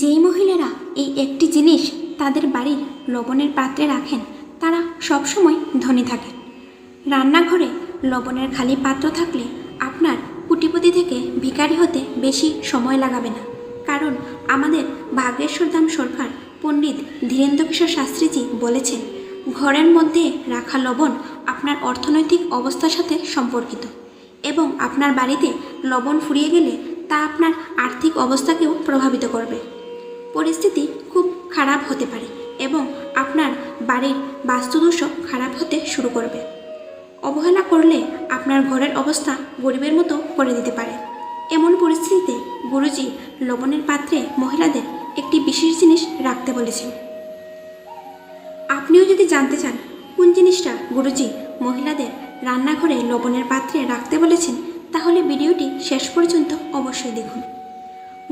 যেই মহিলারা এই একটি জিনিস তাদের বাড়ির লবণের পাত্রে রাখেন, তারা সবসময় ধনী থাকেন রান্নাঘরে লবণের খালি পাত্র থাকলে আপনার কুটিপতি থেকে ভিখারি হতে বেশি সময় লাগাবে না। কারণ আমাদের ভাগ্যেশ্বরধাম সরকার পণ্ডিত ধীরেন্দ্র কিশোর শাস্ত্রীজি বলেছেন, ঘরের মধ্যে রাখা লবণ আপনার অর্থনৈতিক অবস্থার সাথে সম্পর্কিত এবং আপনার বাড়িতে লবণ ফুরিয়ে গেলে তা আপনার আর্থিক অবস্থাকেও প্রভাবিত করবে। পরিস্থিতি খুব খারাপ হতে পারে এবং আপনার বাড়ির বাস্তুদোষও খারাপ হতে শুরু করবে। অবহেলা করলে আপনার ঘরের অবস্থা গরিবের মতো করে দিতে পারে। এমন পরিস্থিতিতে গুরুজি লবণের পাত্রে মহিলাদের একটি বিশেষ জিনিস রাখতে বলেছেন। আপনিও যদি জানতে চান কোন জিনিসটা গুরুজি মহিলাদের রান্নাঘরে লবণের পাত্রে রাখতে বলেছেন, তাহলে ভিডিওটি শেষ পর্যন্ত অবশ্যই দেখুন।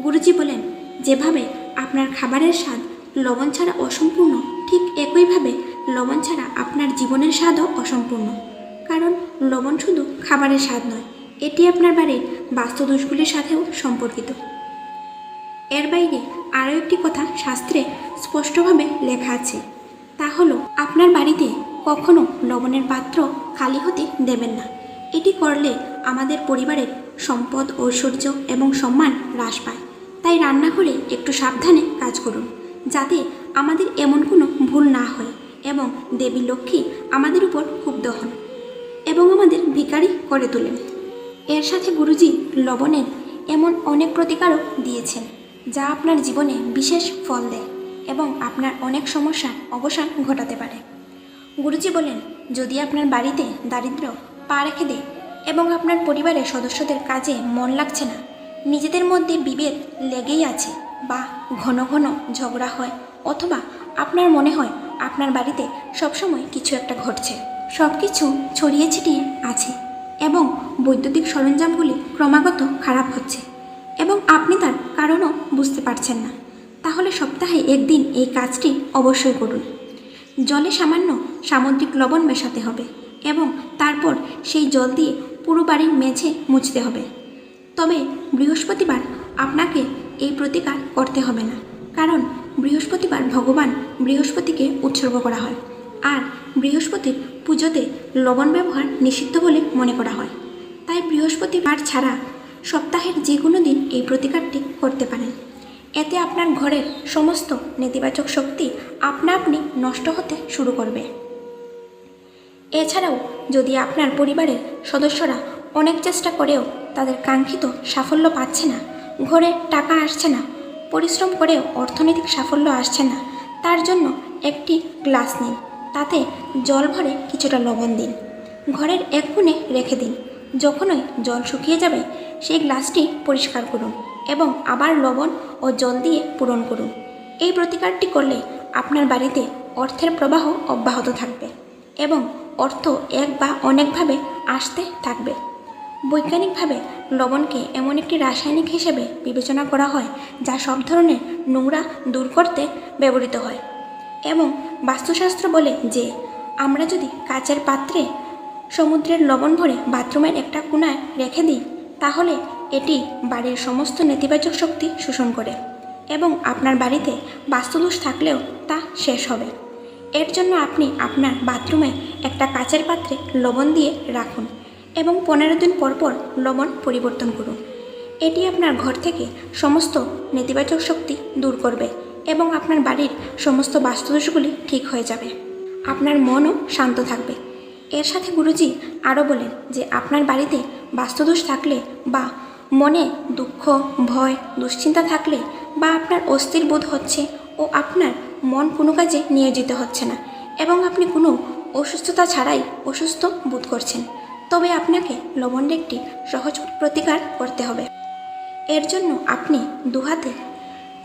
গুরুজি বলেন, যেভাবে আপনার খাবারের স্বাদ লবণ ছাড়া অসম্পূর্ণ, ঠিক একইভাবে লবণ ছাড়া আপনার জীবনের স্বাদও অসম্পূর্ণ। কারণ লবণ শুধু খাবারের স্বাদ নয়, এটি আপনার বাড়ির বাস্তুদোষগুলির সাথেও সম্পর্কিত। এর বাইরে আরও একটি কথা শাস্ত্রে স্পষ্টভাবে লেখা আছে, তা হলো আপনার বাড়িতে কখনো লবণের পাত্র খালি হতে দেবেন না। এটি করলে আমাদের পরিবারের সম্পদ, ঐশ্বর্য এবং সম্মান হ্রাস পায়। তাই রান্নাঘরে একটু সাবধানে কাজ করুন, যাতে আমাদের এমন কোনো ভুল না হয় এবং দেবী লক্ষ্মী আমাদের উপর ক্ষুব্ধ হন এবং আমাদের ভিখারি করে তোলেন। এর সাথে গুরুজি লবণের এমন অনেক প্রতিকারও দিয়েছেন, যা আপনার জীবনে বিশেষ ফল দেয় এবং আপনার অনেক সমস্যার অবসান ঘটাতে পারে। গুরুজি বলেন, যদি আপনার বাড়িতে দারিদ্র পা রেখে দেয় এবং আপনার পরিবারের সদস্যদের কাজে মন লাগছে না নিজেদের মধ্যে বিভেদ লেগেই আছে বা ঘন ঘন ঝগড়া হয় অথবা আপনার মনে হয় আপনার বাড়িতে সবসময় কিছু একটা ঘটছে। সব কিছু ছড়িয়ে ছিটিয়ে আছে এবং বৈদ্যুতিক সরঞ্জামগুলি ক্রমাগত খারাপ হচ্ছে এবং আপনি তার কারণও বুঝতে পারছেন না। তাহলে সপ্তাহে একদিন এই কাজটি অবশ্যই করুন। জলে সামান্য সামুদ্রিক লবণ মেশাতে হবে এবং তারপর সেই জল দিয়ে পুরো বাড়ির মেঝে মুছতে হবে। তবে বৃহস্পতিবার আপনাকে এই প্রতিকার করতে হবে না। কারণ বৃহস্পতিবার ভগবান বৃহস্পতিকে উৎসর্গ করা হয় আর বৃহস্পতির পুজোতে লবণ ব্যবহার নিষিদ্ধ বলে মনে করা হয়। তাই বৃহস্পতিবার ছাড়া সপ্তাহের যে কোনো দিন এই প্রতিকারটি করতে পারেন। এতে আপনার ঘরের সমস্ত নেতিবাচক শক্তি আপনা আপনি নষ্ট হতে শুরু করবে। এছাড়াও যদি আপনার পরিবারের সদস্যরা অনেক চেষ্টা করেও তাদের কাঙ্ক্ষিত সাফল্য পাচ্ছে না। ঘরে টাকা আসছে না। পরিশ্রম করেও অর্থনৈতিক সাফল্য আসছে না। তার জন্য একটি গ্লাস নিন। তাতে জল ভরে কিছুটা লবণ দিন। ঘরের এক কোণে রেখে দিন। যখনই জল শুকিয়ে যাবে, সেই গ্লাসটি পরিষ্কার করুন এবং আবার লবণ ও জল দিয়ে পূরণ করুন। এই প্রতিকারটি করলে আপনার বাড়িতে অর্থের প্রবাহ অব্যাহত থাকবে এবং অর্থ এক বা অনেকভাবে আসতে থাকবে। বৈজ্ঞানিকভাবে লবণকে এমন একটি রাসায়নিক হিসেবে বিবেচনা করা হয় যা সব ধরনের নোংরা দূর করতে ব্যবহৃত হয় এবং বাস্তুশাস্ত্র বলে যে, আমরা যদি কাচের পাত্রে সমুদ্রের লবণ ভরে বাথরুমের একটা কোনায় রেখে দিই, তাহলে এটি বাড়ির সমস্ত নেতিবাচক শক্তি শোষণ করে এবং আপনার বাড়িতে বাস্তুদোষ থাকলেও তা শেষ হবে। এর জন্য আপনি আপনার বাথরুমে একটা কাচের পাত্রে লবণ দিয়ে রাখুন। এবং পনেরো দিন পর পর লবণ পরিবর্তন করুন। এটি আপনার ঘর থেকে সমস্ত নেতিবাচক শক্তি দূর করবে এবং আপনার বাড়ির সমস্ত বাস্তুদোষগুলি ঠিক হয়ে যাবে। আপনার মনও শান্ত থাকবে। এর সাথে গুরুজি আরও বলেন যে আপনার বাড়িতে বাস্তুদোষ থাকলে বা মনে দুঃখ, ভয়, দুশ্চিন্তা থাকলে বা আপনার অস্থির বোধ হচ্ছে ও আপনার মন কোনো কাজে নিয়োজিত হচ্ছে না এবং আপনি কোনো অসুস্থতা ছাড়াই অসুস্থ বোধ করছেন। তবে আপনাকে লবণের একটি সহজ প্রতিকার করতে হবে। এর জন্য আপনি দুহাতে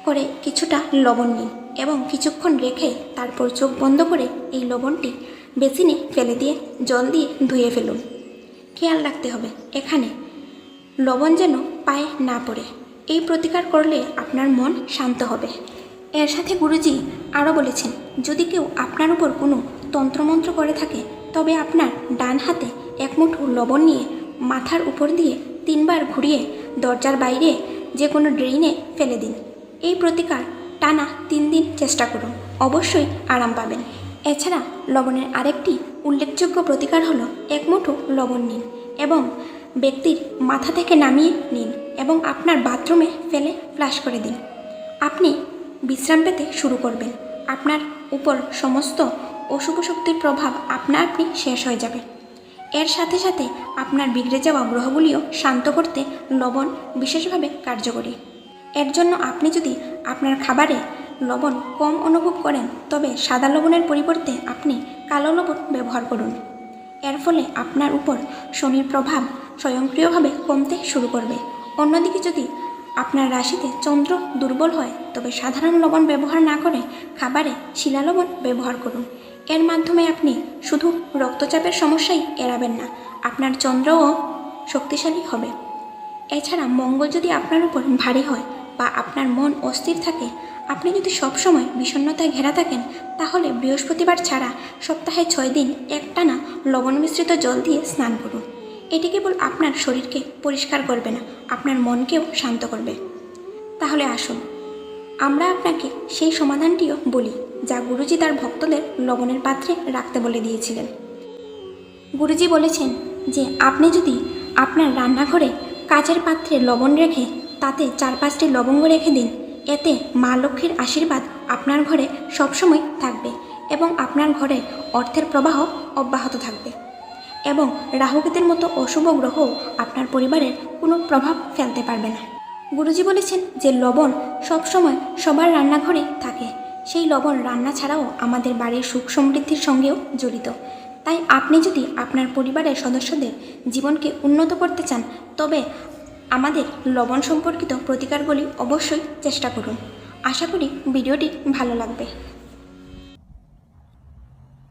করে কিছুটা লবণ নিন এবং কিছুক্ষণ রেখে তারপর চোখ বন্ধ করে এই লবণটি বেসিনে ফেলে দিয়ে জল দিয়ে ধুয়ে ফেলুন। খেয়াল রাখতে হবে, এখানে লবণ যেন পায়ে না পড়ে। এই প্রতিকার করলে আপনার মন শান্ত হবে। এর সাথে গুরুজি আরও বলেছেন, যদি কেউ আপনার উপর কোনো তন্ত্রমন্ত্র করে থাকে, তবে আপনার ডান হাতে এক মুঠো লবণ নিয়ে মাথার উপর দিয়ে তিনবার ঘুরিয়ে দরজার বাইরে যে কোনো ড্রেইনে ফেলে দিন। এই প্রতিকার টানা তিন দিন চেষ্টা করুন। অবশ্যই আরাম পাবেন। এছাড়া লবণের আরেকটি উল্লেখযোগ্য প্রতিকার হলো এক মুঠো লবণ নিন এবং ব্যক্তির মাথা থেকে নামিয়ে নিন এবং আপনার বাথরুমে ফেলে ফ্লাশ করে দিন। আপনি বিশ্রাম পেতে শুরু করবেন। আপনার উপর সমস্ত অশুভ শক্তির প্রভাব আপনা আপনি শেষ হয়ে যাবে। এর সাথে সাথে আপনার বিগড়ে যাওয়া গ্রহগুলিও শান্ত করতে লবণ বিশেষভাবে কার্যকরী। এর জন্য আপনি যদি আপনার খাবারে লবণ কম অনুভব করেন, তবে সাদা লবণের পরিবর্তে আপনি কালো লবণ ব্যবহার করুন। এর ফলে আপনার উপর শনির প্রভাব স্বয়ংক্রিয়ভাবে কমতে শুরু করবে। অন্যদিকে যদি আপনার রাশিতে চন্দ্র দুর্বল হয়, তবে সাধারণ লবণ ব্যবহার না করে খাবারে শিলা লবণ ব্যবহার করুন। এর মাধ্যমে আপনি শুধু রক্তচাপের সমস্যাই এড়াবেন না, আপনার চন্দ্রও শক্তিশালী হবে। এছাড়া মঙ্গল যদি আপনার উপর ভারী হয় বা আপনার মন অস্থির থাকে, আপনি যদি সবসময় বিষণ্ণতায় ঘেরা থাকেন, তাহলে বৃহস্পতিবার ছাড়া সপ্তাহে ছয় দিন একটানা লবণ মিশ্রিত জল দিয়ে স্নান করুন। এটি কেবল আপনার শরীরকে পরিষ্কার করবে না, আপনার মনকেও শান্ত করবে। তাহলে আসুন, আমরা আপনাকে সেই সমাধানটিও বলি। যা গুরুজি তার ভক্তদের লবণের পাত্রে রাখতে বলে দিয়েছিলেন। গুরুজি বলেছেন যে, আপনি যদি আপনার রান্নাঘরে কাচের পাত্রে লবণ রেখে তাতে চার পাঁচটি লবঙ্গ রেখে দিন, এতে মা লক্ষ্মীর আশীর্বাদ আপনার ঘরে সবসময় থাকবে এবং আপনার ঘরে অর্থের প্রবাহ অব্যাহত থাকবে এবং রাহুকেতের মতো অশুভ গ্রহ আপনার পরিবারের কোনো প্রভাব ফেলতে পারবে না। গুরুজি বলেছেন যে, লবণ সবসময় সবার রান্নাঘরেই থাকে। সেই লবণ রান্না ছাড়াও আমাদের বাড়ির সুখ সমৃদ্ধির সঙ্গেও জড়িত। তাই আপনি যদি আপনার পরিবারের সদস্যদের জীবনকে উন্নত করতে চান, তবে আমাদের লবণ সম্পর্কিত প্রতিকারগুলি অবশ্যই চেষ্টা করুন। আশা করি ভিডিওটি ভালো লাগবে।